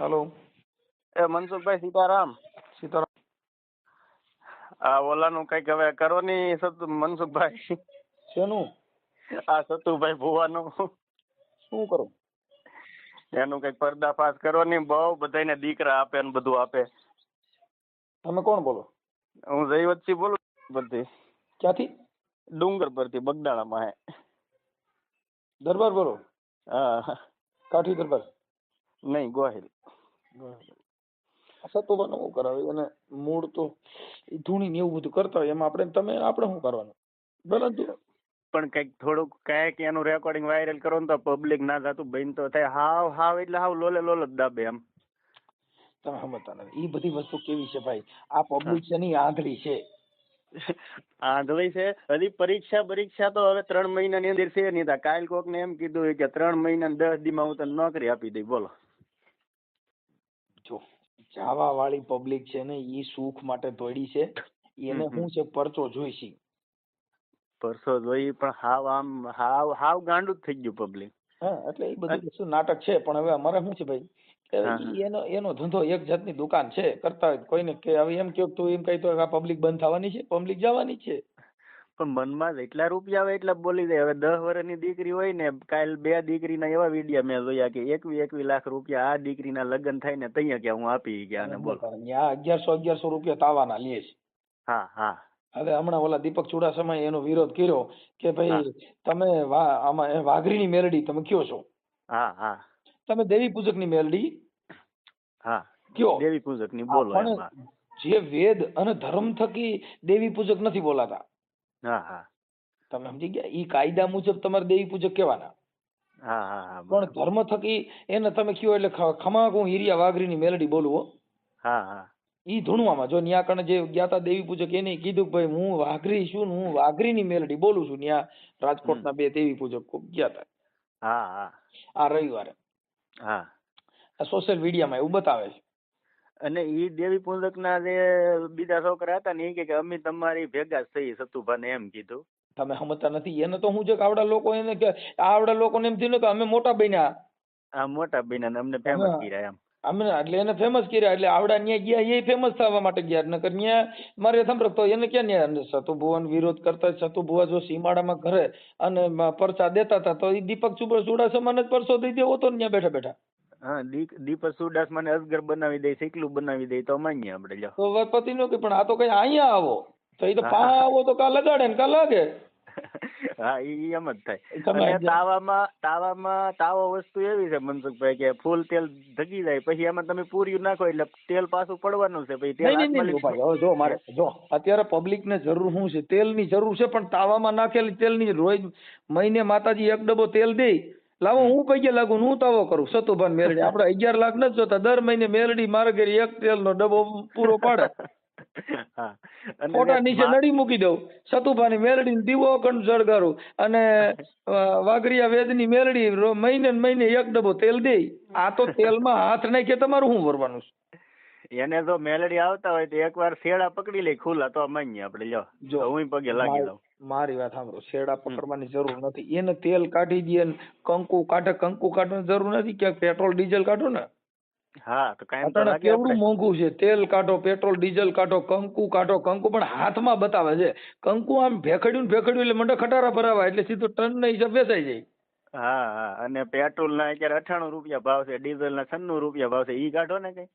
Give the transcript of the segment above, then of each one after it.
Hello એ મનસુખભાઈ સીતારામ. સીતારામ. આ ઓલાનું કંઈક હવે કરો ની સતુ મનસુખભાઈ. શેનું? આ સતુભાઈ ભુવાનું. શું કરું? એનું કંઈક પર્દાફાશ કરો ની બહુ બધાને દીકરા આપે ને બધું આપે. તમે કોણ બોલો? હું જયવતસિંહ બોલું પરથી ક્યાંથી? ડુંગર પરથી બગદાણામાં હે. દરબાર બોલો. હા. કાઠી દરબાર. નહીં ગોહિલ. સતોબાનું શું કરાવે અને મૂળ તો ધૂણી ને એવું બધું કરતા હોય એમાં આપણે તમે આપણે શું કરવાનું? પરંતુ પણ કંઈક થોડુંક કાંઈક એનું રેકોર્ડિંગ વાયરલ કરો ને તો પબ્લિક ના થતું બહેન તો થાય હાવ હાવ એટલે હાવ લોલે લોલ જ દાબે એમ. તમે સમજતા નથી. ઈ બધી વસ્તુ કેવી છે ભાઈ? આ પબ્લિક છે ની આંધળી છે. આંધળી છે? હજી પરીક્ષા પરીક્ષા તો હવે ત્રણ મહિનાની અંદર છે નહીં કાલ કોક ને એમ કીધું કે ત્રણ મહિના દસ દી માં હું તને નોકરી આપી દઈ બોલો. જો જાવા વાળી પબ્લિક છે ને ઈ સુખ માટે દોડી છે. એને. શું છે? પરચો જોઈશી. પરસો જોઈ પણ હાવ આમ હાવ હાવ ગાંડું જ થઈ ગયું પબ્લિક હા એટલે એ બધું શું નાટક છે? પણ હવે અમારે શું છે ભાઈ? કે એનો એનો ધંધો એક જાતની દુકાન છે. કરતા હોય કોઈને કે હવે એમ કયો તું એમ કહી તો આ પબ્લિક બંધ થવાની છે? પબ્લિક જવાની છે. પણ મનમાં જેટલા રૂપિયા આવે એટલા બોલી દે. હવે દસ વર્ષની દીકરી હોય ને કાલ બે દીકરીના એવા વિડીયા મેં જોયા કે એકવી એકવી લાખ રૂપિયા આ દીકરીના લગ્ન થાય ને તૈયા કે હું આપી ગયા ને બોલ. અગિયારસો અગિયારસો રૂપિયા તાવાના લે છે. હા હા. હવે હમણાં ઓલા દીપક ચુડાસમાએ એનો વિરોધ કર્યો કે ભાઈ તમે આમાં વાઘરીની મેલડી તમે કયો છો? હા હા. તમે દેવી પૂજકની મેલડી હા. કયો? દેવી પૂજકની બોલો જે વેદ અને ધર્મ થકી દેવી પૂજક નથી બોલાતા. હા હા. તમે સમજી ગયા? ઈ કાયદા મુજબ તમારે દેવી પૂજક કહેવાના. હા હા હા પણ ધર્મ થકી એને તમે કયો એટલે ખ- ખમા હું હિરિયા વાઘરીની મેલડી બોલવો હો. હા ઈ ધૂણવામાં જો ન્યા કણે જે જ્ઞાતા દેવી પૂજક એને કીધું કે ભાઈ હું વાઘરી છું ને હું વાઘરીની મેલડી બોલું છું ન્યા રાજકોટના બે દેવી પૂજક ગયા તા. હા હા. આ રવિવારે. હા. આ સોશિયલ મીડિયામાં એવું બતાવે છે. અને ઈ દેવી પૂજક ના જે બીજા છોકરા હતા ને એ કે અમે તમારી ભેગા જ થઈ સતુભાને એમ કીધું. તમે સમજતા નથી. એને તો હું છે કે આવડા લોકો એને કે આવડા લોકોને એમ થયું કે અમે મોટા બન્યા. આ મોટા બેન અમને ફેમસ કર્યા એમ. અમે એટલે એને ફેમસ કર્યા. એટલે આવડા ન્યા ગયા એ ફેમસ થવા માટે ગયા. નકર ન્યા મારે સાંભળો તો એને ક્યાં ન્યા સતુભુવન વિરોધ કરતા સતુભુવા જો સીમાડામાં ઘરે અને પરચા દેતા હતા તો એ દીપક ચુડા ચુડાસમાને જ પરસો દઈ દેવો તો ન્યા બેઠા બેઠા. હા દીપ દીપક સુરદાસ મને અજગર બનાવી દે શીકલું બનાવી દે તો માન્ય આપણે જો તો પતિ નો કે પણ આ તો કઈ અહીંયા આવો. તો એ તો પા આવો તો કા લગાડે ને કા લાગે? હા ઈ એમ જ થાય. અને તાવામાં તાવામાં તાવો વસ્તુ એવી છે મનસુખભાઈ કે ફૂલ તેલ ધગી જાય. પછી એમાં તમે પૂર્યું નાખો એટલે તેલ પાછું પડવાનું છે. પછી તેલ જો મારે જો અત્યારે પબ્લિક ને જરૂર શું છે? તેલની જરૂર છે પણ તાવામાં નાખેલી તેલની રોજ મહિને માતાજી એક ડબ્બો તેલ દે. લાવો હું કઈ ગયા લાગુ હું તાવો કરું. સતુભાન મેલડી. આપડે અગિયાર લાખ નથી જોતા. દર મહિને મેલડી મારા ઘેર એક તેલનો ડબ્બો પૂરો પાડે. ફોટા નીચે નડી મૂકી દઉં. સતુભાની મેલડી દીવો કંડ જળગારું. અને વાઘરિયા વેદની મેલડી રો- મહિને મહિને એક ડબ્બો તેલ દે. આ તો તેલમાં હાથ નાખીએ તમારું શું ભરવાનું છે? એને જો મેલડી આવતા હોય તો એકવાર શેડા પકડી લે ખુલ્લા તો માન્ય આપણે લ્યો. જો, તો હું પગે લાગી મારી- મારી વાત સાંભળો શેડા પકડવાની જરૂર નથી. એને તેલ કાઢી દે કંકુ કાઢે કંકુ કાઢવાની જરૂર નથી ક્યાંક પેટ્રોલ ડીઝલ કાઢો ને. હા તો કાંઈ તો કેવડું મોંઘું છે? તેલ કાઢો પેટ્રોલ ડીઝલ કાઢો કંકુ કાઢો કંકુ પણ હાથમાં બતાવે છે. કંકુ આમ ભેખડ્યું ને ભેખડ્યું એટલે મંડે ખટારા ભરાવા એટલે સીધું ટન ને હિસાબ વેચાઈ જાય. હા હા અને પેટ્રોલ ના અત્યારે અઠાણું રૂપિયા ભાવ છે ડીઝલ ના છન્નું રૂપિયા ભાવ છે ઈ કાઢો ને કઈ.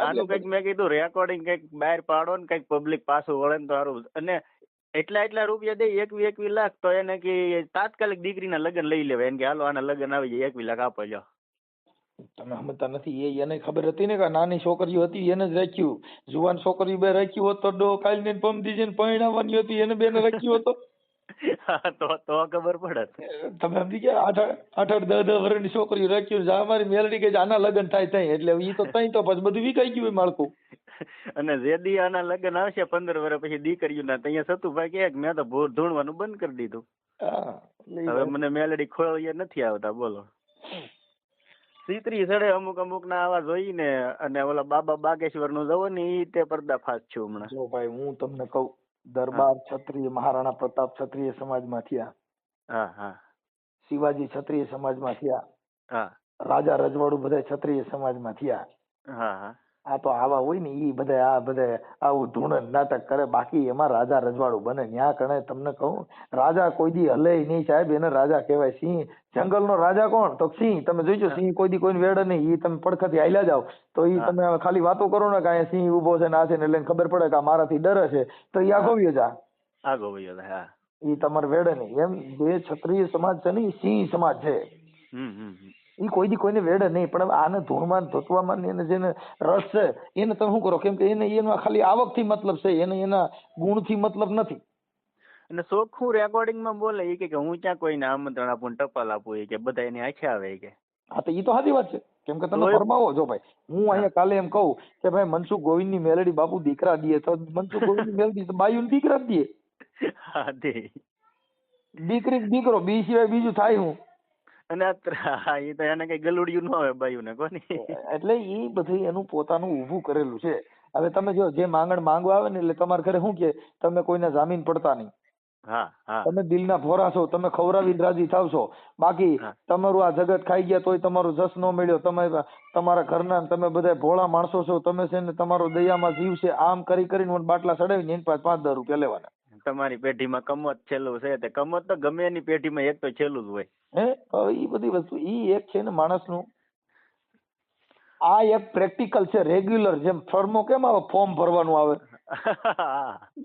આનું કંઈક મેં કીધું રેકોર્ડિંગ કંઈક બહાર પાડો ને કંઈક પબ્લિક પાછું વળે ને તો સારું. અને એટલા એટલા રૂપિયા દે એકવી એકવી લાખ તો એને કે તાત્કાલિક દીકરીના લગ્ન લઈ લેવાય. એને કે હાલો આના લગ્ન આવી જાય એકવી લાખ આપો જો તમે સમજતા નથી એ એને ખબર હતી ને કે નાની છોકરીઓ હતી એને જ રાખ્યું. જુવાન છોકરીઓ બે રાખ્યું હોત તો ડો કાલ ને પમ દીજે ને પરણાવવાની હતી એને બેને રાખ્યું હતો તો તો ખબર પડે. તમે સમજી ગયા આઠ આઠ આઠ દસ દસ વર્ષની છોકરીઓ રાખ્યું જા અમારી મેલડી કે આના લગ્ન થાય તઈ. એટલે ઈ તો તઈ તો પછી બધું વિકાઈ ગયું માળખું. અને જે દી આના લગ્ન આવશે પંદર વર્ષ પછી દીકરીઓના તો સતુભાઈ કે મેં તો ભૂર ધૂણવાનું બંધ કરી દીધું. હવે મને મેલડી ખોળીએ નથી આવતા બોલો. સીતરી સડે અમુક અમુક ના આવા જોઈને અને ઓલા બાબા બાગેશ્વરનું જવો ને એ તે પર્દાફાશ છું હમણાં. ભાઈ હું તમને કહું દરબાર ક્ષત્રિય મહારાણા પ્રતાપ ક્ષત્રિય સમાજમાં થયા. શિવાજી ક્ષત્રિય સમાજમાં થયા. રાજા રજવાડું બધા ક્ષત્રિય સમાજમાં થયા. આ તો આવા હોય ને ઈ બધા આ બધા આવું ધૂણ નાટક કરે બાકી એમાં રાજા રજવાડું બને. ન્યા કણે તમને કહું રાજા કોઈ દી હલે નહીં સાહેબ એને રાજા કહેવાય સિંહ. જંગલનો રાજા કોણ? તો સિંહ. તમે જોઈજો સિંહ કોઈ દી કોઈને વેડે નહીં. ઈ તમે પડખેથી હાલ્યા જાવ તો ઈ તમે ખાલી વાતો કરો ને કે અહીંયા સિંહ ઊભો છે ને આ છે ને એટલે ખબર પડે કે આ મારાથી ડરે છે. તો એ આગોવ્યો જા. આગોવ્યો હા. ઈ તમારે વેડે નહીં. એમ જે ક્ષત્રિય સમાજ છે ને એ સિંહ સમાજ છે. હમ હમ. ઈ કોઈ દી કોઈને વેડે નહીં પણ આને ધૂળમાં ધોતવામાં એને જેને રસ છે એને તમે શું કરો? કેમ કે એને એનો ખાલી આવકથી મતલબ છે એને એના ગુણથી મતલબ નથી. અને ચોખ્ખું રેકોર્ડિંગમાં બોલે એ કે હું ક્યાં કોઈને આમંત્રણ આપું ટપાલ આપું ઈ કે બધા એની આંખે આવે કે. હા તો એ તો સાચી વાત છે. કેમ કે તમે ફરમાવો જો ભાઈ હું અહીંયા કાલે એમ કહું કે ભાઈ મનસુખ ગોવિંદની મેલડી બાપુ દીકરા દે તો મનસુખ ગોવિંદની મેલડી તો બાયુ દીકરા દીએ દે. હા દીકરી દીકરો બી સિવાય બીજું થાય હું. અને આ ત્ર- તો એને કઈ ગલુડિયું ન આવે બાયું ને કોની? એટલે એ બધું એનું પોતાનું ઊભું કરેલું છે. હવે તમે જો જે માંગણ માંગવા આવે ને એટલે તમારે ઘરે શું કે તમે કોઈને જામીન પડતા નહીં. તમે દિલના ફોરા છો તમે ખવરાવી રાજી થાવ છો બાકી તમારું આ જગત ખાઈ ગયા તોય તમારો જસ ન મળ્યો. તમે તમારા ઘરના તમે બધા ભોળા માણસો છો. તમે છે ને તમારો દયામાં જીવ છે. આમ કરી કરીને બાટલા ચડાવીને એની પાસે પાંચ હજાર રૂપિયા લેવાના. તમારી પેઢીમાં કમત છેલ્લું છે તે કમત તો ગમે એની પેઢીમાં એક તો છેલ્લું જ હોય. હે? હવે ઈ બધી વસ્તુ એ એક છે ને માણસનું. આ એક પ્રેક્ટિકલ છે રેગ્યુલર જેમ ફોર્મો કેમ આવે? ફોર્મ ભરવાનું આવે.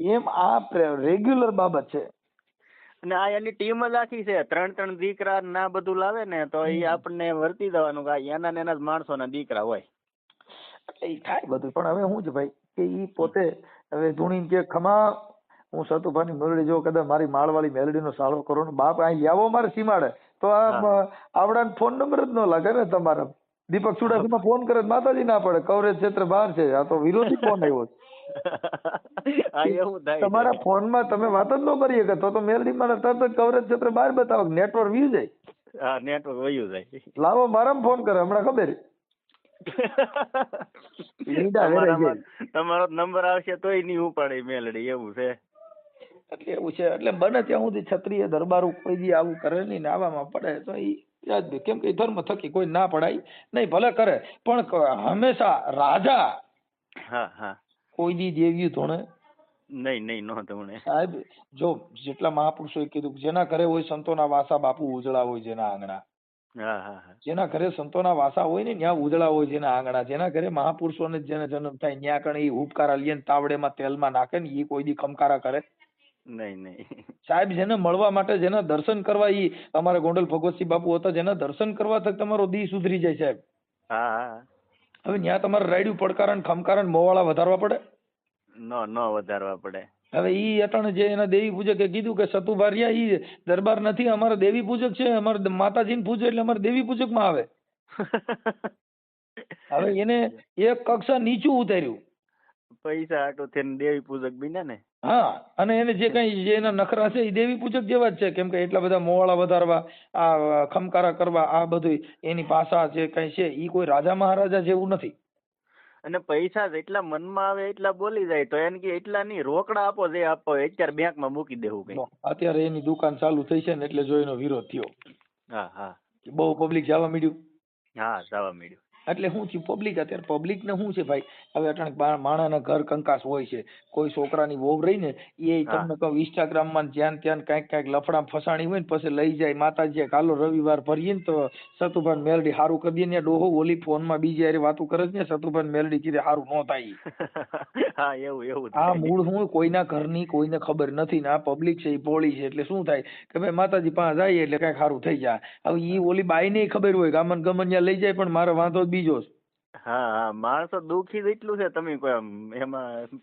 એમ આ રેગ્યુલર બાબત છે. અને આ એની ટીમ જ આખી છે. ત્રણ ત્રણ દીકરા ના બધું લાવે ને તો એ આપણને વર્તી દેવાનું કે એના ને એના જ માણસોના દીકરા હોય. એટલે ઈ થાય બધું. પણ હવે શું છે ભાઈ કે એ પોતે હવે ધૂણી કે ખમા હું સતુભાની મેલડી જો કદાચ મારી માળવાળી મેલડીનો સાળો કરો ને બાપ અહીં લાવો મારે સીમાડે. તો આ હા. ફોન નંબર જ ન લાગે ને તમારા. દીપક ચુડાસમા ફોન કરે માતાજી ના પડે. કવરેજ ક્ષેત્ર બહાર છે. આ તો વિરોધી ફોન આવ્યો છે. તમારા ફોનમાં તમે વાત જ ન કરી શકે તો તો મેલડી મારે તરત જ કવરેજ ક્ષેત્ર બહાર બતાવો નેટવર્ક વ્યુ જાય. હા નેટવર્ક વયું જાય. લાવો મારા ફોન કરે. હમણાં ખબર તમારો નંબર આવશે તોય નહીં ઉપાડે મેલડી. એવું છે. એટલે એવું છે. એટલે બને ત્યાં સુધી ક્ષત્રિય દરબારો કોઈ દી આવું કરે નહીં ને આવામાં પડે. તો એ યાદ કેમ કે ધર્મ થકી કોઈ ના પડાય નહીં ભલે કરે પણ હંમેશા રાજા હા હા. કોઈ દી દેવ્યું ધોણે. નહીં નહીં નો તમને સાહેબ જો જેટલા મહાપુરુષોએ કીધું જેના ઘરે હોય સંતોના વાસા બાપુ ઉજળા હોય જેના આંગણા. જેના ઘરે સંતોના વાસા હોય ને ત્યાં ઉજળા હોય જેના આંગણા. જેના ઘરે મહાપુરુષોને જેને જન્મ થાય ત્યાં કણે એ હુબકારા લે ને તાવડેમાં તેલમાં નાખે ને એ કોઈ દી ખમકારા કરે. નહીં નહીં. સાહેબ જેને મળવા માટે જેના દર્શન કરવા ઈ અમારા ગોંડલ ભગવતસિંહ બાપુ હતા જેના દર્શન કરવા તક તમારો દી સુધરી જાય સાહેબ. હા હા. હવે ત્યાં તમારે રાયડું પડકારણ ખમકારણ મોવાળા વધારવા પડે? ન ન વધારવા પડે. હવે ઈ અટણ જે એના દેવી પૂજકે કીધું કે સતુભારિયા ઈ દરબાર નથી અમારે દેવી પૂજક છે અમારે માતાજીને પૂજો એટલે અમારે દેવી પૂજકમાં આવે. હવે એને એક કક્ષા નીચું ઉતાર્યું. પૈસા આટો થઈને દેવી પૂજક બન્યા ને? હા અને એને જે કઈ જે એના નખરા છે એ દેવી પૂજક જેવા જ છે. કેમ કે એટલા બધા મોવાળા વધારવા આ ખમકારા કરવા આ બધું એની ભાષા જે કઈ છે એ કોઈ રાજા મહારાજા જેવું નથી. અને પૈસા જેટલા મનમાં આવે એટલા બોલી જાય તો એને કે એટલા નહીં રોકડા આપો જે આપો અત્યારે બેંકમાં મૂકી દેવું કઈ. અત્યારે એની દુકાન ચાલુ થઈ છે ને એટલે જો એનો વિરોધ થયો. હા હા. બહુ પબ્લિક જવા મળ્યું હા જવા મળ્યું એટલે શું થયું પબ્લિક અત્યારે. પબ્લિક ને શું છે ભાઈ? હવે અટાણે માણસના ઘર કંકાસ હોય છે. કોઈ છોકરાની વહુ રહી ને એ. તમને કહું ઇન્સ્ટાગ્રામમાં જ્યાં ત્યાં કાંઈક કાંઈક લફડા ફસાણી હોય ને પછી લઈ જાય. માતાજી કાલો રવિવાર ભરીએ ને તો સતુભાન મેલડી સારું કરી દે ને ડોહો ઓલી ફોનમાં બીજી હારે વાતું કરે છે ને સતુભાન મેલડી કીધે હારું ન થાય હા એવું એવું આ મૂળ હું કોઈના ઘરની કોઈને ખબર નથી ને આ પબ્લિક છે એ પોળી છે એટલે શું થાય? કે ભાઈ માતાજી પાસે જાય એટલે કાંઈક સારું થઈ જાય. હવે ઈ ઓલી બાઈ ને ખબર હોય ગામન ગમન ત્યાં લઈ જાય પણ મારો વાંધો જ બીજો છે. હા હા માણસો દુખી જ એટલું છે તમે કોઈ એમાં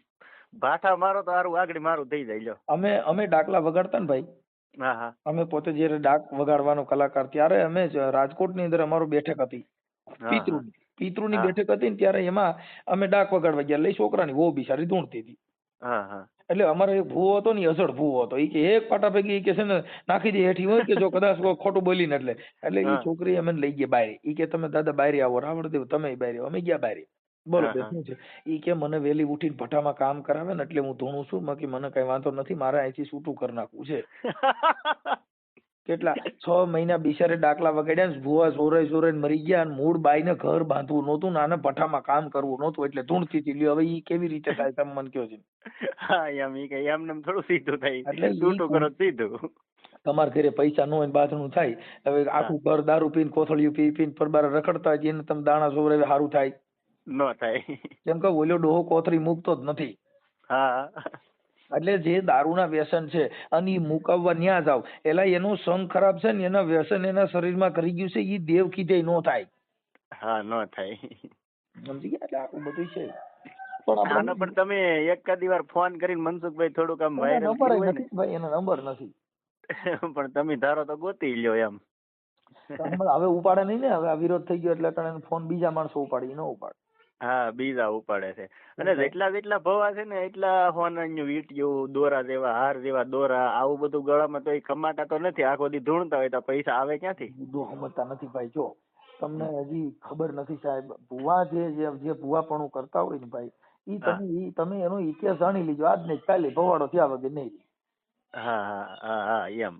ભાઠા મારો તો હારું આગળ મારું થઈ જાય લ્યો. અમે અમે ડાકલા વગાડતા ને ભાઈ. હા હા. અમે પોતે જયારે ડાક વગાડવાનો કલાકાર ત્યારે અમે રાજકોટ રાજકોટની અંદર અમારો બેઠક હતી. પિતૃ પિતૃની પિતૃની હા. બેઠક હતી ને ત્યારે એમાં અમે ડાક વગાડવા ગયા. લઈ છોકરાની વહુ બિચારી ધૂણતી હતી. હા હા. એટલે અમારો એક ભૂવો હતો ને અઝડ ભૂવો હતો. એ કે એક પાટા પૈકી કે છે ને નાખી દે હેઠી હોય કે જો કદાચ ખોટું ખોટું બોલીને એટલે. એટલે એ છોકરી અમે લઈ ગયા બારી. ઈ કે તમે દાદા બારી આવો રાવણદેવ તમે બારી. અમે ગયા બારી. બોલો. શું છે. ઈ કે મને વહેલી ઉઠીને ભઠ્ઠામાં કામ કરાવે ને એટલે હું ધૂણું છું. બાકી મને કઈ વાંધો નથી મારે અહીંથી છૂટું કરી નાખવું છે. કેટલા? છ મહિના બિચારે ડાકલા વગાડ્યા ને ભૂવા સોરે સોરે મરી ગયા અને મૂળ બાઈને ઘર બાંધવું નહોતું ને આને ભઠ્ઠામાં કામ કરવું નહોતું એટલે ધૂણથી થી લ્યો. હવે ઈ કેવી રીતે થાય તમે મને કયો છે? હા એમ ઈ કઈ એમને એમ થોડું સીધું થાય. એટલે ઈ કરો સીધું. તમારા ઘરે પૈસા ન હોય બાથરૂમ થાય. હવે આખું ઘર દારૂ પીને કોથળિયું પી પીને પરબાર રખડતા હોય એને તમે દાણા સોરે સારું થાય. ન થાય. કેમ કે ઓલો ડોહો કોથળી મૂકતો જ નથી. હા. એટલે જે દારૂના વ્યસન છે અને એ મુકાવવા ન્યા જાવ. એટલે એનો સંગ ખરાબ છે ને એના વ્યસન એના શરીરમાં કરી ગયું છે એ દેવ કીધે નો થાય. હા નો થાય. સમજી ગયા? એટલે આટલું બધું છે. પણ પણ તમે એકાદી વાર ફોન કરીને મનસુખભાઈ થોડુંક આમ વાયરલ ભાઈ એનો નંબર નથી. પણ તમે ધારો તો ગોતી લ્યો એમ. હવે ઉપાડે નહીં ને હવે આ વિરોધ થઈ ગયો એટલે ફોન બીજા માણસો ઉપાડી ન ઉપાડે. હા બીજા ઉપાડે છે. અને જેટલા જેટલા ભવા છે ને એટલા હોનાન્યુ વીટ જેવું દોરા જેવા હાર જેવા દોરા આવું બધું ગળામાં તો એ કમાતા તો નથી. આખો દી ધૂણતા હોય તો પૈસા આવે ક્યાંથી? બધું સમજતા નથી ભાઈ. જો તમને હજી ખબર નથી સાહેબ ભુવા જે જે ભુવાપણું કરતા હોય ને ભાઈ ઈ. તમે ઈ તમે એનો ઇતિહાસ જાણી લીજો. આજ ને કાલે ભવાડો થયા વગર નહીં. હા હા હા હા એમ.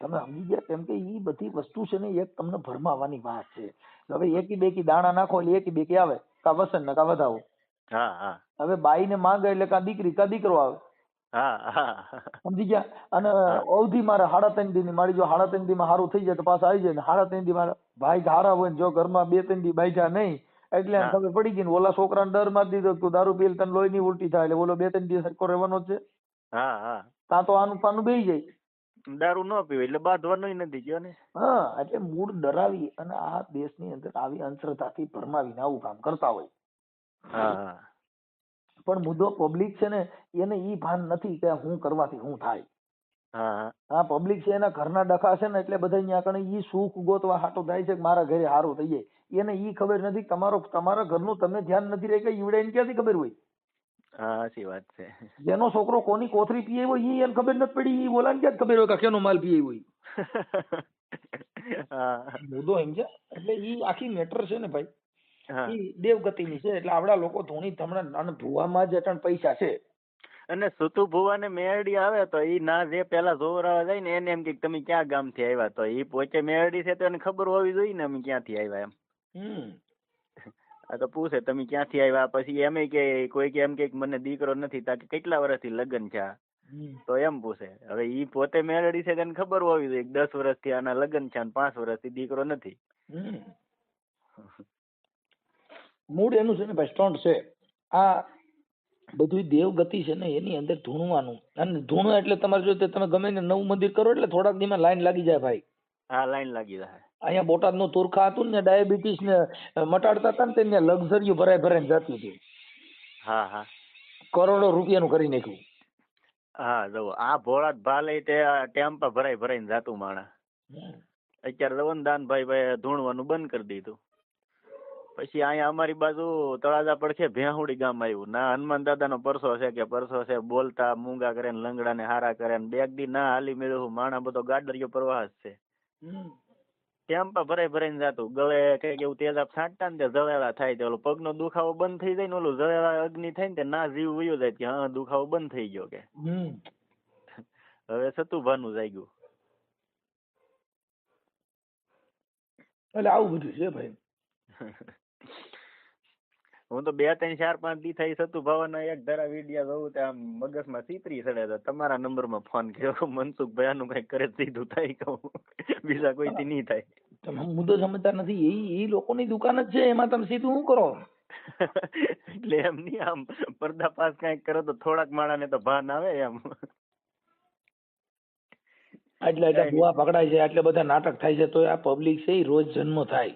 તમે સમજી ગયા? કેમ કે ઈ બધી વસ્તુ છે ને એક તમને ભરમાવાની વાત છે. હવે એકી બેકી દાણા નાખો એટલે એકી બેકી આવે. કા વસન ને કા વધાવો. હા હા. હવે બાઈ ને માંગે એટલે કા દીકરી કા દીકરો આવે. હા હા. સમજી ગયા? અને અવધિ મારે સાડા ત્રણ દી ની મારી જો સાડા ત્રણ દી માં સારું થઈ જાય તો પાછા આવી જાય ને. સાડા ત્રણ દી મારા ભાઈ હારા હોય ને જો ઘરમાં બે ત્રણ દી બાઈજા નહીં એટલે તમે ખબર પડી ગઈ ને ઓલા છોકરાને ડર મારી દીધો તું દારૂ પીએલ તને લોહી ની ઉલટી થાય એટલે ઓલો બે ત્રણ દી સરખો રહેવાનો છે. હા હા. ત્યાં તો આનું પાનું બેહી જાય. દારૂ ન પીવે એટલે બાંધવાનું નથી ગયો ને. હા એટલે મૂળ ડરાવી અને આ દેશની અંદર આવી અંધશ્રદ્ધાથી ભરમાવીને આવું કામ કરતા હોય. હા પણ મુદ્દો પબ્લિક છે ને એને ઈ ભાન નથી કે હું કરવાથી હું થાય. હા આ પબ્લિક છે એના ઘરના ડખા છે ને એટલે બધા અહીંયા કણે ઈ સુખ ગોતવા હાટો થાય છે કે મારા ઘરે સારું થઈ જાય. એને ઈ ખબર નથી તમારો તમારા ઘરનું તમે ધ્યાન નથી રહે કે ઈવડે એને ક્યાંથી ખબર હોય? હા સાચી વાત છે. જેનો છોકરો કોની કોથરી પીએ હોય ઈ એને ખબર નથી પડી ઈ બોલાને ક્યાં ખબર હોય કે કેનો માલ પીએ હોય મુદ્દો એમ છે એટલે ઈ આખી મેટર છે ને ભાઈ. ઈ દેવગતિની છે એટલે આપડા લોકો ધોણી ધમણા અને ભૂવામાં જ અટણ પૈસા છે. અને સુતુ ભુવાને મેરડી આવે તો ઈ ના જે પેલા જોવરાવા જાય ને એને એમ કે તમે ક્યાં ગામથી આવ્યા? તો ઈ પોતે મેરડી છે તો એને ખબર હોવી જોઈએ ને અમે ક્યાંથી આવ્યા એમ. હમ. આ તો પૂછે તમે ક્યાંથી આવ્યા? પછી એમ કે કોઈ કે એમ કે મને દીકરો નથી તા કે કેટલા વર્ષથી લગ્ન છે તો એમ પૂછે હવે ઈ પોતે મેળડી છે તેને ખબર હોવી જોઈએ દસ વર્ષથી આના લગ્ન છે અને પાંચ વર્ષથી દીકરો નથી. મૂળ એનું છે ને ભાઈ સ્ટોન્ટ છે. આ બધું દેવગતિ છે ને એની અંદર ધૂણવાનું. અને ધૂણું એટલે તમારે જો તમે ગમે ને નવું મંદિર કરો એટલે થોડાક દીમાં લાઈન લાગી જાય ભાઈ. હા લાઈન લાગી જાય. અહીંયા બોટાદનું તુરખા હતું ને ડાયાબિટીસ ને મટાડતા હતા ને તેને લક્ઝરીઓ ભરાય ભરાઈને જતી હતી. હા હા. કરોડો રૂપિયાનું કરી નાખ્યું. હા જો આ ભોળાત ભાલે તે ટેમ્પા ભરાય ભરાઈને જાતું માણા અત્યારે ને ભાઈ ધૂણવાનું બંધ કરી દીધું. પછી અહીંયા અમારી બાજુ તળાજા પડખે ભેહુડી ગામ આવ્યું. ના હનુમાન દાદાનો પરસો છે કે પરસો છે બોલતા મૂંગા કરે ને લંગડા ને હારા કરે ને બેગ દી ના હાલી મેળવું. માણા બધો ગાડરિયો પ્રવાહ છે. ટેમ્પા ભરાઈ ભરાઈને જાતું. ગળે કંઈક એવું તેજાબ છાંટતા ને તે જળેલા થાય તે ઓલો પગનો દુખાવો બંધ થઈ જાય ને ઓલું જળેલા અગ્નિ થાય ને તે ના જીવ વયો જાય કે હા દુખાવો બંધ થઈ ગયો કે. હવે સતુભાનું જાગ્યું. એટલે આવું બધું છે ભાઈ. હું તો બે ત્રણ ચાર પાંચ દી થઈ સતુ ભાવના એક ધારા વિડિયા જોઉં તે આમ મગજમાં સીતરી ચડે તો તમારા નંબરમાં ફોન કર્યો મનસુખભાઈ આનું કઈ કરે સીધું થાય કહું બીજા કોઈથી નહીં થાય. તમે મુદ્દો સમજતા નથી એ એ લોકોની દુકાન જ છે એમાં તમે સીધું શું કરો? એટલે એમ નહીં આમ પર્દાફાશ કાંઈક કરો તો થોડાક માણાને તો ભાન આવે એમ. એટલે એટલે ભૂવા પકડાય છે એટલે બધા નાટક થાય છે તો આ પબ્લિક છે એ રોજ જન્મ થાય.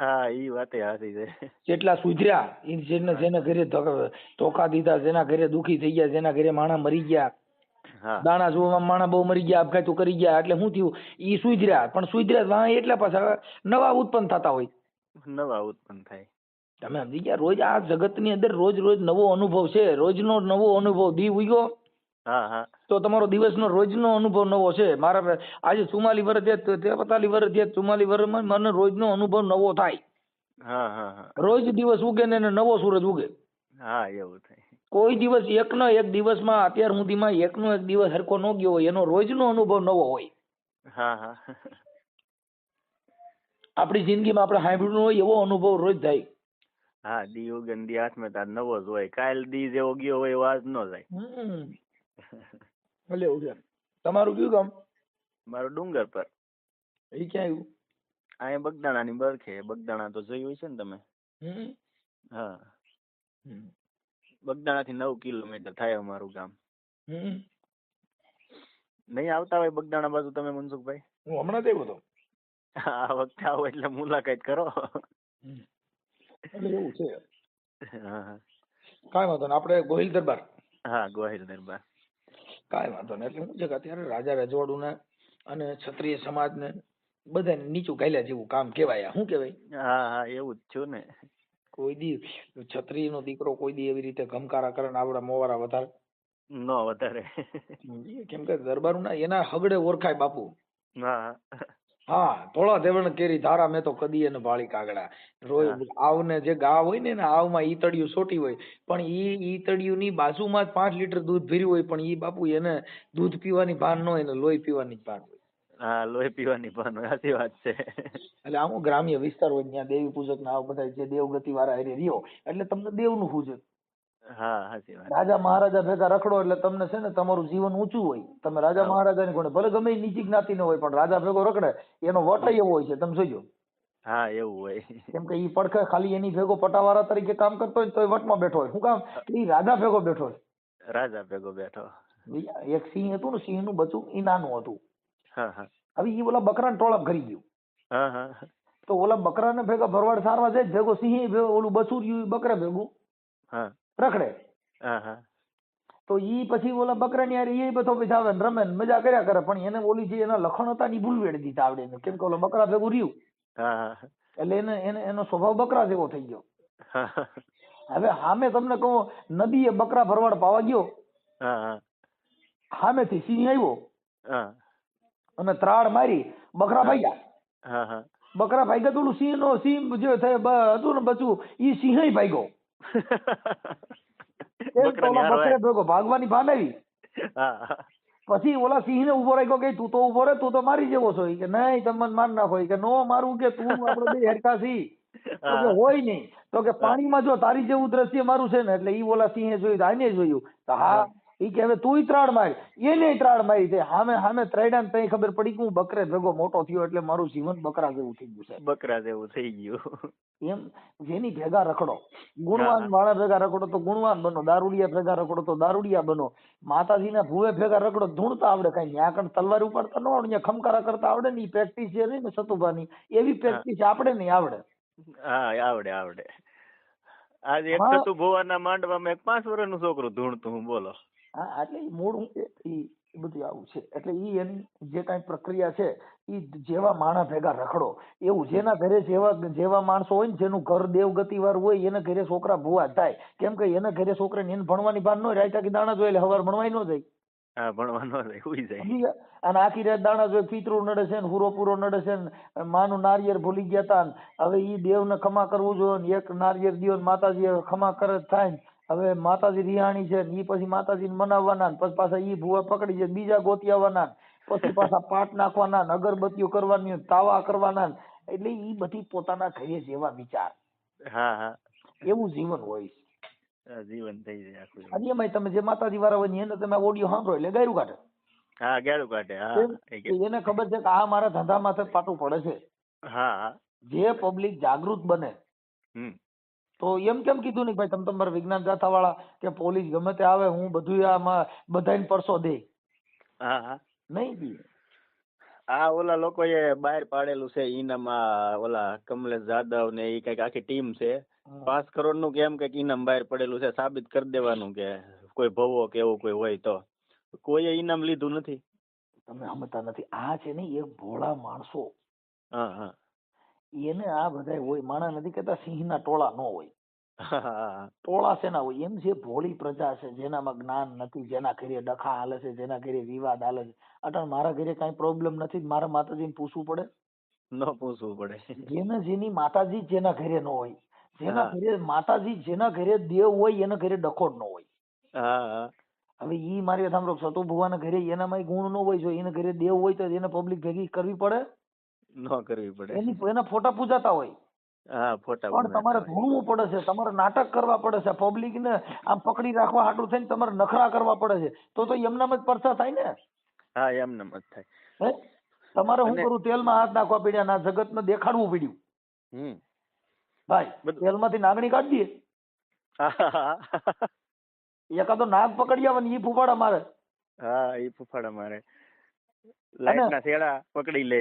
હા ઈ વાતે હાસી છે. જેટલા સુધર્યા જેને જેના ઘરે ધક- દીધા જેના ઘરે દુખી થઈ ગયા જેના ઘરે માણા મરી ગયા. દાણા જોવામાં માણા બહુ મરી ગયા આપઘાતો કરી ગયા એટલે શું થયું? ઈ સુધર્યા પણ સુધર્યા એટલા પાછા નવા ઉત્પન્ન થતા હોય. નવા ઉત્પન્ન થાય. તમે સમજી ગયા રોજ આ જગતની અંદર રોજ રોજ નવો અનુભવ છે. રોજનો નવો અનુભવ દી ઉગ્યો. તો તમારો દિવસનો રોજનો અનુભવ નવો છે. મારા આજે ચુમ્માલી વર્ષ થયા તેતાલીસ વર્ષ થયા ચુમ્માલી વર્ષમાં મને રોજનો અનુભવ નવો થાય. હા હા હા. રોજ દિવસ ઉગે ને નવો સૂરજ ઉગે. હા એવું થાય. કોઈ દિવસ એકનો એક દિવસમાં અત્યાર સુધીમાં એકનો એક દિવસ હરખો ન ગયો હોય એનો રોજનો અનુભવ નવો હોય. આપણી જિંદગીમાં આપણે સાંભળ્યું હોય એવો અનુભવ રોજ થાય. હા દી ઉગન દી હાથમાં તાર નવો જ હોય. કાલ દી જેવો ગયો હોય એવો આજ ન જાય. ભલે એવું છે. તમારું કયું ગામ? મારું ડુંગર પર. એ ક્યાં આવ્યું અહીંયા બગદાણાની બરખે બગદાણા તો જોયું છે ને તમે? હમ. હા. બગદાણા થી નવ કિલોમીટર થાય અમારું ગામ. હમ. નહીં આવતા હોય બગદાણા બાજુ તમે મનસુખભાઈ? હું હમણાં જ આવ્યો હતો આ વખતે આવો એટલે મુલાકાત કરો. એટલે એવું છે. હા હા. કાંઈ વાંધો નહીં. આપણે ગોહિલ દરબાર. હા ગોહિલ દરબાર. કાંઈ વાંધો નહીં. એટલે શું છે કે અત્યારે રાજા રજવાડુંને અને ક્ષત્રિય સમાજને બધાને નીચું ગાયલા જેવું કામ કહેવાય આ. શું કહેવાય? હા હા એવું જ થયું ને. કોઈ દી નો દીકરો કોઈ દી એવી રીતે ગમકારા કરે ને આવડા મોવારા વધારે. ન વધારે. કેમ કે દરબારું એના હગડે ઓળખાય બાપુ. હા. હા ધોળા દેવણ કેરી ધારા મેં તો કદી એને ભાળી કાગડા રોય આવને જે ગા હોય ને એને આવમાં ઈતળિયું સોટી હોય પણ ઈ ઈતળિયું ની બાજુમાં જ પાંચ લીટર દૂધ ભર્યું હોય પણ ઈ બાપુ એને દૂધ પીવાની ભાન ન હોય ને લોહી પીવાની જ ભાન હોય. હા લોહી પીવાની પણ સાચી વાત છે. એટલે આમ ગ્રામ્ય વિસ્તાર હોય ત્યાં દેવી પૂજક ના આવા બધા જે દેવગતિ વાળા હારે રહ્યો એટલે તમને દેવનું પૂજક હા રાજા મહારાજા ભેગા રખડો એટલે તમને છે ને તમારું જીવન ઊંચું હોય. તમે રાજા મહારાજા ની ભલે ગમે નીચી જ્ઞાતિ જ્ઞાતિનો હોય પણ રાજા ભેગો રખડે એનો વટ એવો હોય છે તમે જોજો. હા એવું હોય. કેમ કે ઈ પડખે ખાલી એની ભેગો પટાવાળા તરીકે કામ કરતો હોય તો વટમાં બેઠો હોય. શું કામ? ઈ રાજા ભેગો બેઠો હોય. રાજા ભેગો બેઠો. એક સિંહ હતું ને સિંહનું બચ્ચું ઈ નાનું હતું. હા હા. હવે ઈ ઓલા બકરાને ટોળાપ કરી ગયું. હા હા તો ઓલા બકરાને ભેગા ભરવાડ સારવા જાય ભેગો સિંહ ભેગો ઓલું ઈ બકરા ભેગું. હા. રખડે. તો ઈ પછી ઓલા બકરાની ની એ બધો આવે રમે ને મજા કર્યા કરે પણ એને ઓલી જે એના લખણ હતા ની ભૂલ ભૂલવેડી દીધા આવડે એને. કેમ કે ઓલો બકરા ભેગું રહ્યું. એટલે એને એને એનો સ્વભાવ બકરા જેવો થઈ ગયો. હવે સામે તમને કહું નદી એ બકરા ભરવાડ પાવા ગયો. હા હા. સામેથી સિંહ આવ્યો. હા. અને ત્રાડ મારી બકરા ભાગ્યા. હા હા. બકરા ભાગ્યા તો ઓલું સિંહ નો સિંહ જે થયો હતું ને બચું ઈ સિંહ ભાગ્યો. ભાગવાની ભાન આવી. પછી ઓલા સિંહ ને ઊભો રાખ્યો કે તું તો ઊભો રે તું તો મારી જેવો છો. કે નહીં તમે માર નાખો. હોય કે નો મારું કે તું આપડે બે હેરકા છી. તો હોય નહીં. તો કે પાણીમાં જો તારી જેવું દ્રશ્ય મારું છે ને એટલે ઈ ઓલા સિંહે જોયું આને જોયું. તો હા. ઈ કે હવે તું ત્રાડ મારી. એને ત્રાડ મારી છે. હામે હામે ત્રડ્યા ને તઈ ખબર પડી કે હું બકરે ભેગો મોટો થયો એટલે મારું જીવન બકરા જેવું થઈ ગયું છે. બકરા જેવું થઈ ગયું. એમ જેની ભેગા રખડો. ગુણવાન વાળા ભેગા રખડો તો ગુણવાન બનો. દારૂડિયા ભેગા રખડો તો દારૂડિયા બનો. માતાજીના ભૂવે ભેગા રખડો ધૂણતા આવડે કઈ ન્યા આગળ તલવાર ઉપાડતા ન આવડે ખમકારા કરતા આવડે ને પ્રેક્ટિસ જે રહી ને સતુભાની એવી પ્રેક્ટિસ આપણે નહીં આવડે. હા આવડે આવડે. આજે એક તો તું ભુવાના માંડવામાં એક પાંચ વર્ષનું છોકરું ધૂણતું હું બોલો. હા એટલે મૂળ ઈ બધું આવું છે. એટલે ઈ એની જે કાંઈ પ્રક્રિયા છે ઈ જેવા માણા ભેગા રખડો. એવું જેના ઘરે જેવા જેવા માણસો હોય ને જેનું ઘર દેવગતિ વાળું હોય એના ઘરે છોકરા ભૂવા થાય. કેમ કે એના ઘરે છોકરાને એને ભણવાની ભાન ન હોય રાયતા કે દાણા જોઈ એટલે હવાર ભણવાય ન જાય. હા ભણવાનો રે જાય અને આખી રાત દાણા જોઈ પિતરું નડે છે ને હુરો પૂરો નડે છે ને માનું નારિયેર ભૂલી ગયા તા ને હવે ઈ દેવને ખમા કરવું જોઈએ ને એક નારિયેળ દિયો ને માતાજી ખમા કરે થાય ને હવે માતાજી રિહાણી છે ને ઈ પછી માતાજીને મનાવવાના ને પછી પાછા ઈ ભૂવા પકડી જાય બીજા ગોતી આવવાના ને પછી પાછા પાટ નાખવાના ને અગરબત્તીઓ કરવાની ને તાવા કરવાના ને એટલે ઈ બધી પોતાના ઘરે જેવા વિચાર. હા હા. એવું જીવન હોય છે. જીવન થઈ જાય આખું અને તમે જે માતાજી વાળા હોય ને એને તમે ઓડિયો સાંભળો એટલે ગાયરું કાઢે. હા ગેડું કાઢે હા એને ખબર છે કે આ મારા ધંધા માથે પાટું પડે છે. હા જે પબ્લિક જાગૃત બને હમ. તો એમ કેમ કીધું નહીં ભાઈ તમે તમારા વિજ્ઞાન ગાથા વાળા કે પોલીસ ગમે તે આવે હું બધું આમાં બધાને પરસો દે. હા હા. નહીં દે. આ ઓલા લોકો એ બહાર પાડેલું છે ઈનામમાં ઓલા કમલેશ જાદવ ને એ કંઈક આખી ટીમ છે. પાંચ કરોડનું કેમ કંઈક ઇનામ બહાર પડેલું છે સાબિત કરી દેવાનું કે કોઈ ભવો કે એવું કોઈ હોય તો. કોઈએ ઇનામ લીધું નથી. તમે સમજતા નથી. આ છે ને એક ભોળા માણસો. હા હા. એને આ બધા હોય. માણા નથી કહેતા સિંહના ટોળા ન હોય. ટોળા સેના હોય? એમ જે ભોળી પ્રજા છે જેનામાં જ્ઞાન નથી જેના ઘરે ડખા હાલે છે જેના ઘરે વિવાદ હાલે છે. અટલ મારા ઘરે કઈ પ્રોબ્લેમ નથી મારા માતાજીને પૂછવું પડે? ન પૂછવું પડે. જેને જેની માતાજી જેના ઘરે ન હોય. જેના ઘરે માતાજી જેના ઘરે દેવ હોય એના ઘરે ડખો ન હોય. હવે ઈ મારી વાત સાંભળો. સતો ભુવાના ઘરે એનામાં ગુણ ન હોય જો એના ઘરે દેવ હોય તો એને પબ્લિક ભેગી કરવી પડે? ન કરવી પડે. એની એના ફોટા પૂજાતા હોય. હા ફોટા પણ તમારે ભણવું પડે છે તમારે નાટક કરવા પડે છે પબ્લિક ને આમ પકડી રાખવા હાટું થઈને તમારે નખરા કરવા પડે છે. તો તો એમનામ જ પરસા થાય ને? હા એમનામ જ થાય. તમારે શું કરું? તેલમાં હાથ નાખવા પડ્યા ના જગતને દેખાડવું પડ્યું. હમ. ભાઈ તેલ તેલમાંથી નાગણી કાઢી દઈએ. એકાદો નાગ પકડી આવે ને ઈ ફૂફાડા મારે. હા એ ફૂફાડા મારે. લાઈટ ના છેડા પકડી લે.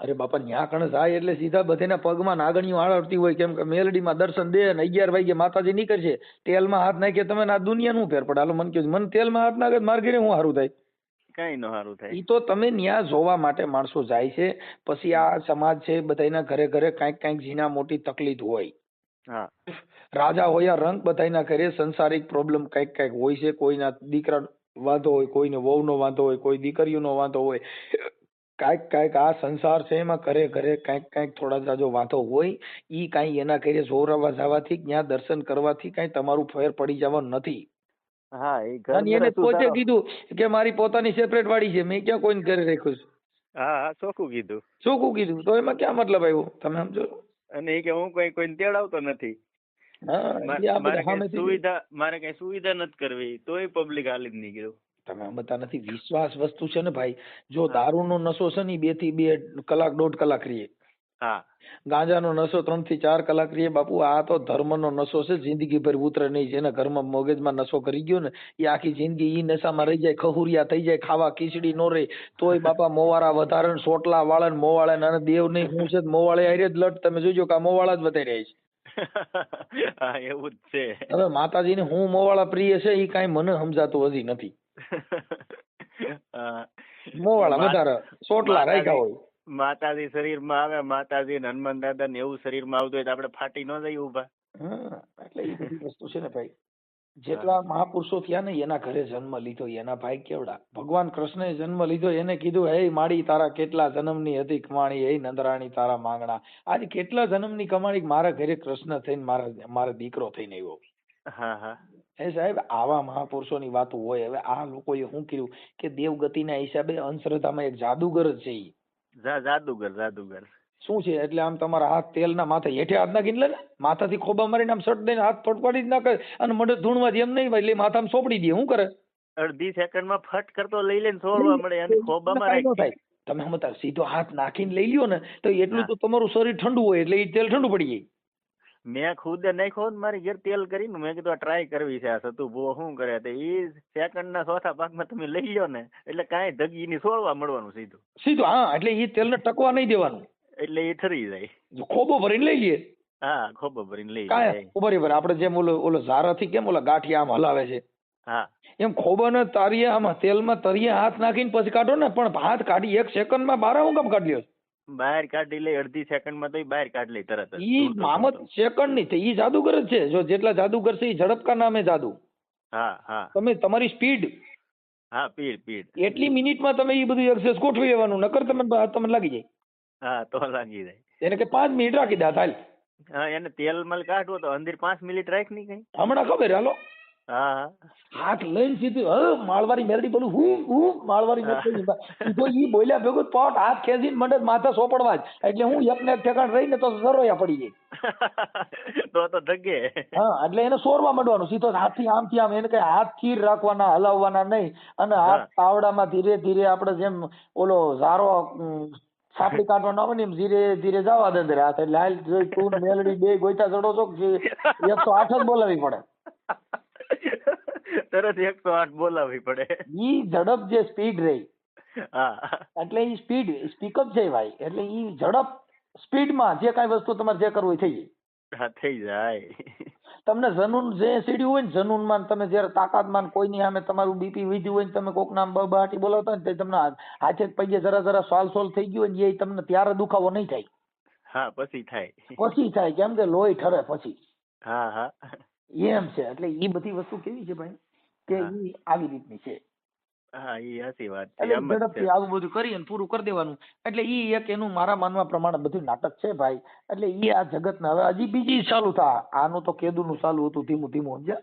અરે બાપા ન્યા કણ જાય એટલે સીધા બધેના પગમાં નાગણીઓ આળવતી હોય કેમ કે મેલડીમાં દર્શન દે અને અગિયાર વાગે માતાજી નીકળશે. તેલમાં હાથ નાખે તમે ને આ દુનિયાનું ફેર પડે. હાલો મને કહો મને તેલમાં હાથ નાખે મારે ઘરે હું સારું થાય? કઈ નો સારું થાય. ઈ તો તમે ન્યા જોવા માટે માણસો જાય છે. પછી આ સમાજ છે બધાના ઘરે ઘરે કાંઈક કાંઈક ઝીણા મોટી તકલીફ હોય. હા. રાજા હોય રંગ બધાના ઘરે સંસારિક પ્રોબ્લેમ કાંઈક કાંઈક હોય છે. કોઈના દીકરા વાંધો હોય કોઈને વહુનો વાંધો હોય કોઈ દીકરીઓનો વાંધો હોય. કાંઈક કાંઈક આ સંસાર છે એમાં ઘરે ઘરે કાંઈક કાંઈક થોડા જાજો વાંધો હોય ઈ કાંઈ એના ઘરે જોરાવા જવાથી ત્યાં દર્શન કરવાથી કાંઈ તમારું ફેર પડી જવાનું નથી. હા એ ઘર અને એને પોતે કીધું કે મારી પોતાની સેપરેટ વાડી છે મેં ક્યાં કોઈને ઘરે રાખ્યું છે? હા હા ચોખ્ખું કીધું. ચોખ્ખું કીધું. તો એમાં ક્યાં મતલબ આવ્યો? તમે સમજો? અને એ કે હું કોઈ કોઈને તેડાવતો નથી. હા મારે કઈ સુવિધા મારે કઈ સુવિધા નથી કરવી તોય પબ્લિક હાલી જ નીકળ્યું તમે સમજતા નથી વિશ્વાસ વસ્તુ છે ને ભાઈ. જો. દારૂનો નશો છે ને બેથી બે કલાક દોઢ કલાક રીએ હા. ગાંજાનો નશો ત્રણથી ચાર કલાક રીએ બાપુ આ તો ધર્મનો નશો છે. જિંદગી ભર ઉતરે નહીં. જેના ઘરમાં મગજમાં નશો કરી ગયો ને એ આખી જિંદગી ઈ નશામાં રહી જાય ખહુરિયા થઈ જાય ખાવા ખીચડી નો રહે. તોય બાપા મોવારા વધારે સોટલા વાળા ને મોવાળા ને અને દેવ નહીં હું છે મોવાળે હારે જ લટ તમે જોજો કે આ મોવાળા જ વધારે રહ્યા છે. હા એવું જ છે. હવે માતાજીને હું મોવાળા પ્રિય છે એ કાંઈ મને સમજાતું હજી નથી. મોવાળા વધારે સોટલા રાખ્યા હોય. માતાજી શરીરમાં આવે માતાજી ને હનુમાન દાદા ને એવું શરીરમાં આવતું હોય તો આપણે ફાટી ન જઈએ ઊભા એટલે એ બધી વસ્તુ છે ને ભાઈ. જેટલા મહાપુરુષો થયા ને એના ઘરે જન્મ લીધો એના ભાઈ કેવડા? ભગવાન કૃષ્ણએ જન્મ લીધો એને કીધું હે માડી તારા કેટલા જન્મની હતી કમાણી હે નંદરાણી તારા માંગણા. આજે કેટલા જન્મની કમાણી મારા ઘરે કૃષ્ણ થઈને મારા મારા દીકરો થઈને આવ્યો. હા હા. હે સાહેબ આવા મહાપુરુષોની વાતો હોય. હવે આ લોકોએ શું કર્યું કે દેવગતિના હિસાબે અંધશ્રદ્ધામાં એક જાદુગર જ છે ઈ. જા જાદુગર જાદુગર. શું છે? એટલે આમ તમારા હાથ તેલના માથે હેઠે હાથ નાખીને લે ને. માથાથી ખોબા મારીને આમ સટ દઈને હાથ ફટફાડી જ નાખે અને મને ધૂણવા જેમ નહીં એટલે એટલે માથામાં સોપડી દે. શું કરે? અડધી સેકન્ડમાં ફટ કરતો લઈ લઈને છોડવા મળે. અને ખોબામાં કાંઈ ન રાખી થાય. તમે સમજતા સીધો હાથ નાખીને લઈ લ્યો ને તો એટલું હા. તો તમારું શરીર ઠંડુ હોય એટલે એ તેલ ઠંડુ પડી જાય. મેં ખુદ નાખ્યો ને મારી ઘેર તેલ કરીને મેં કીધું ટ્રાય કરવી છે આ સતુ ભૂવો શું કરે તો? એ સેકન્ડ ના ચોથા ભાગમાં તમે લઈ લો ને એટલે કાંઈ ધગી ની છોડવા મળવાનું સીધું. સીધું હા એટલે એ તેલને ટકવા નહીં દેવાનું. એટલે એ ઠરી જાય. ખોબો ભરીને લઈ લઈએ હા ખોબો ભરીને લઈ જાય રહી આપણે જેમ ઓલો ઓલો ઝારાથી કેમ ઓલા ગાંઠિયા આમ હલાવે છે? હા. એમ ખોબાને તારીએ આમાં તેલમાં તરીએ હાથ નાખીને પછી કાઢો ને પણ હાથ કાઢી એક સેકન્ડમાં બારા હું કામ કાઢી લ્યો. બહાર કાઢી લે અડધી સેકન્ડમાં તો ઈ બહાર કાઢી લે તરત ઈ મામત. સેકન્ડની ઈ જાદુગર જ છે. જો જેટલા જાદુગર છે ઈ ઝડપકા નામે જાદુ. હા હા. તમે તમારી સ્પીડ. હા પીડ સ્પીડ એટલી મિનિટમાં તમે ઈ બધું એક્સેસ ગોઠવી લેવાનું નકર તમે તમને લાગી જાય. હા તો લાગી જાય. એને કે પાંચ મિનિટ રાખી દા હાલ. હા એને તેલ મલ કાઢવો તો અંદર પાંચ મિનિટ રાખની કઈ. હમણાં ખબર હાલો. હાથ લઈને સીધું હ માળવારી મેરડી બોલું હું હું માળવારી મેરડી તો ઈ બોલ્યા ભેગું પોટ હાથ ખેંચીને મને માથા સોપડવા જ. એટલે હું યપને ઠેકાણ રહીને તો સરોયા પડી જાય. તો તો ધગે હા એટલે એને સોરવા માંડવાનું. સીધો હાથથી આમથી આમ એને કઈ હાથ સ્થિર રાખવાના હલાવવાના નહીં. અને હાથ તાવડામાં ધીરે ધીરે આપણે જેમ ઓલો ઝારો સાપડી કાઢવાનો આવે ને એમ ધીરે ધીરે જવા દે હાથ. એટલે હાલ તું મેલડી બે ગોઈતા ચડો છો એક એકસો આઠ જ બોલાવી પડે. તરત એકસો આઠ બોલાવી પડે. ઈ ઝડપ જે સ્પીડ રહી હા. એટલે ઈ સ્પીડ સ્પીકઅપ છે ભાઈ. એટલે ઈ ઝડપ સ્પીડમાં જે કાંઈ વસ્તુ તમારે જે કરવું થઈ જાય. હા થઈ જાય. તમને જનૂન જે સીડ્યું હોય ને જનૂનમાં માં તમે જ્યારે તાકાતમાં કોઈ કોઈની સામે તમારું બીપી વધ્યું હોય ને તમે કોક નામ બબાટી બોલાવતા ને તો તમને હાથ- હાથે પગે જરા જરા સોલ સોલ થઈ ગયું હોય ને એ તમને ત્યારે દુખાવો નહીં થાય. હા પછી થાય. પછી થાય. કેમ કે લોહી ઠરે પછી. હા હા. એમ છે. એટલે એ બધી વસ્તુ કેવી છે ભાઈ? કે એ આવી રીતની છે. હા એ સાચી વાત છે. એટલે એમ જ ઝડપથી આવું બધું કરી અને પૂરું કરી દેવાનું. એટલે ઈ એક એનું મારા માનવા પ્રમાણે બધું નાટક છે ભાઈ. એટલે ઈ આ જગતના હવે હજી બીજી ચાલુ થા. આનું તો કેદુનું ચાલુ હતું ધીમું ધીમું સમજ્યા?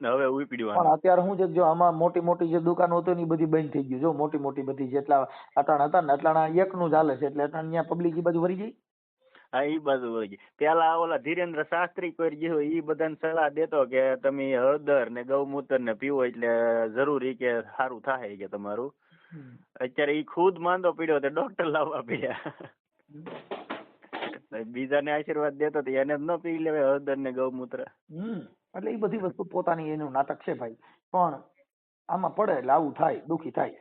ને હવે પણ ઉપડ્યું અત્યારે શું છે કે જો આમાં મોટી મોટી જે દુકાનો હતી ને ઈ બધી બંધ થઈ ગયું જો મોટી મોટી બધી જેટલા અટાણા હતા ને અટાણા એકનું ચાલે છે. એટલે અટાણ ત્યાં પબ્લિક ઈ બાજુ વળી ગઈ? હા એ બાજુ વળી પેલા ઓલા ધીરેન્દ્ર શાસ્ત્રી કોઈ ગયો એ ઈ બધાને સલાહ દેતો કે તમે હળદર ને ગૌમૂત્ર ને પીવો એટલે જરૂરી કે સારું થાય કે તમારું. અત્યારે એ ખુદ માંદો પીડ્યો તો ડોક્ટર લાવવા પડ્યા. બીજાને આશીર્વાદ દેતો તો એને જ ન પી લેવાય હળદર ને ગૌમૂત્ર. એટલે એ બધી વસ્તુ પોતાની એનું નાટક છે ભાઈ. પણ આમાં પડે એટલે આવું થાય દુખી થાય.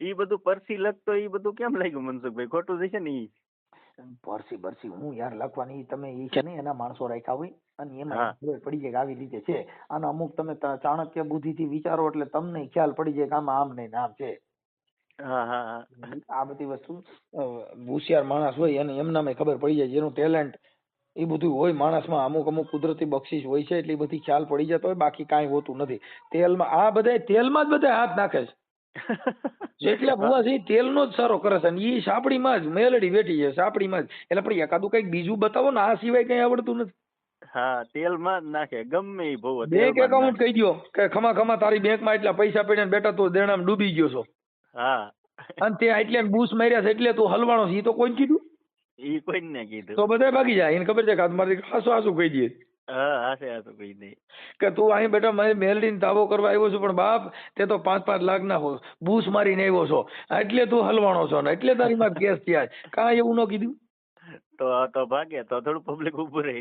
એ બધું પરસી લખતો ઈ બધું કેમ લાગ્યું મનસુખભાઈ? ખોટું જશે ને ઈ? પરસી ભરસી હું યાર લખવાની તમે ઈ છે ને એના માણસો રાખ્યા હોય અને એમાં ખબર પડી જાય કે આવી રીતે છે. અને અમુક તમે ચાણક્ય બુદ્ધિથી વિચારો એટલે તમને ખ્યાલ પડી જાય કે આમાં આમ નહીં આમ છે આ બધી વસ્તુ હોશિયાર માણસ હોય અને એમનામાં ખબર પડી જાય જેનું ટેલેન્ટ એ બધું હોય માણસમાં અમુક અમુક કુદરતી બક્ષિસ હોય છે એટલી બધી ખ્યાલ પડી જતો હોય બાકી કાંઈ હોતું નથી. તેલમાં આ બધા તેલમાં જ બધા હાથ નાખે છે. જેટલા ભૂવા છે ઈ તેલનો જ સારો કરે છે ઈ સાપડીમાં જ મેલડી બેઠી છે સાપડીમાં જ. એટલે પણ એકાદું કંઈક બીજું બતાવો ને આ સિવાય કઈ આવડતું નથી. હા તેલમાં જ નાખે ગમે ઈ ભવ બેંક એકાઉન્ટ કહી દો કે ખમા ખમા તારી બેંકમાં એટલા પૈસા પડ્યા ને બેટા તું દેણામાં ડૂબી ગયો છો. હા. અને તે એટલે બૂસ માર્યા છે એટલે તું હલવાણો છે ઈ તો કોઈ કીધું? ઈ કોઈને કીધું. તો બધા ભાગી જાય એને ખબર છે કે હાથ મારી હાસુ હાસુ કહી દે. હા હાસે કહી દે કે તું અહીં બેટા મારી મેલડીને તાવો કરવા આવ્યો છું પણ બાપ તે તો પાંચ પાંચ લાખ ના હો બૂસ મારીને આવ્યો છો. એટલે તું હલવાણો છો ને એટલે તારી માં કેસ થયા. છે. એવું ન કીધું? તો તો ભાગે તો થોડું પબ્લિક ઉભું રહે.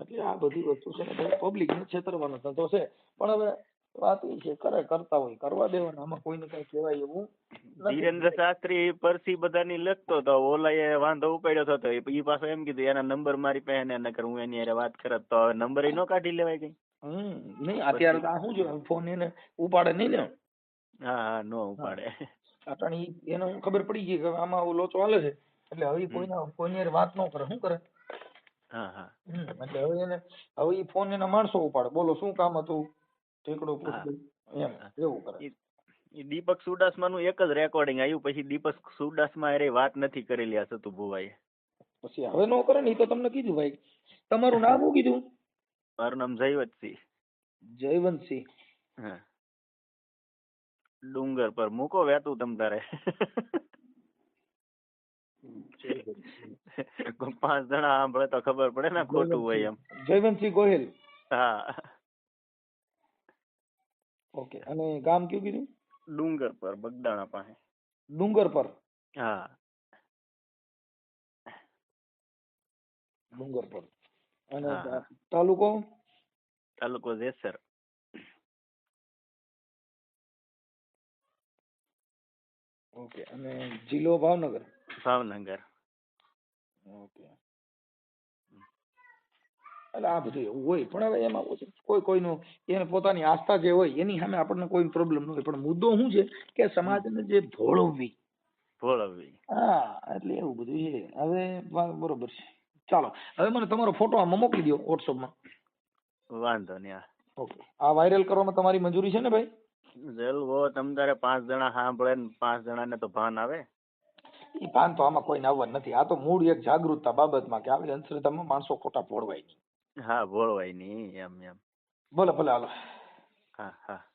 એટલે આ બધી વસ્તુ છે ને પબ્લિક ને છેતરવાનો ધંધો છે. પણ હવે વાત એ છે કરે કરતા હોય કરવા દેવાના. આમાં કોઈને કઈ કહેવાય એવું. ધીરેન્દ્ર શાસ્ત્રી પરસી બધાની લખતો તો ઓલાએ વાંધો ઉપાડ્યો થતો એ પાછો એમ કીધું એના નંબર મારી પાસે ને નકર હું એની હારે વાત કરત તો હવે નંબર નો કાઢી લેવાય કઈ. હમ નહીં અત્યારે તો શું છે ફોન એને ઉપાડે નહીં ને? હા હા નો ઉપાડે. અટણ એને ખબર પડી ગઈ કે આમાં લોચો હાલે છે. એટલે હવે. કોઈના કોઈની હારે વાત ન કરે. શું કરે? હા હા. એટલે હવે એને હવે એ ફોન એના માણસો ઉપાડે. બોલો શું કામ હતું? ઠેકડો. એમ એવું કરે. દીપક સુડાસમા નું એક જ રેકોર્ડિંગ આવ્યું પછી દીપક સુડાસમા અરે વાત નથી કરેલી આ સતુ ભુવાએ પછી હવે નો કરે ને તો તમને કીધું ભાઈ. તમારું નામ શું કીધું? મારું નામ જયવંતસિંહ. જયવંતસિંહ. હા. ડુંગર પર મૂકો વેતું તમ તારે. પાંચ જણા સાંભળે તો ખબર પડે ને ખોટું હોય એમ. જયવંતસિંહ ગોહિલ. હા. ઓકે. અને ગામ કયું કીધું? ડુંગર પર બગદાણા પાસે. ડુંગર પર? હા. ડુંગર પર. અને તાલુકો? તાલુકો જેસર. ઓકે. અને જિલ્લો ભાવનગર? ભાવનગર. ઓકે. એટલે આ બધું એવું હોય. પણ હવે એમાં શું છે, કોઈ કોઈનું એને પોતાની આસ્થા જે હોય એની સામે આપણને કોઈ પ્રોબ્લેમ ન હોય. પણ મુદ્દો શું છે કે સમાજને જે ભોળવવી. ભોળવવી. હા એટલે એવું બધું છે. હવે બરોબર છે. ચાલો હવે મને તમારો ફોટો આમાં મોકલી દો વોટ્સઅપમાં વાંધો નહીં. ઓકે. આ વાયરલ કરવામાં તમારી મંજૂરી છે ને ભાઈ? જલવો તમ તારે પાંચ જણા સાંભળે ને પાંચ જણાને તો ભાન આવે. એ ભાન તો આમાં કોઈને આવવાનું નથી. આ તો મૂળ એક જાગૃતતા બાબતમાં કે આવી અંધશ્રદ્ધામાં માણસો ખોટા ભોળવાય નહીં. હા ભોળવાયની એમ એમ. ભલે ભલે હાલો. હા હા.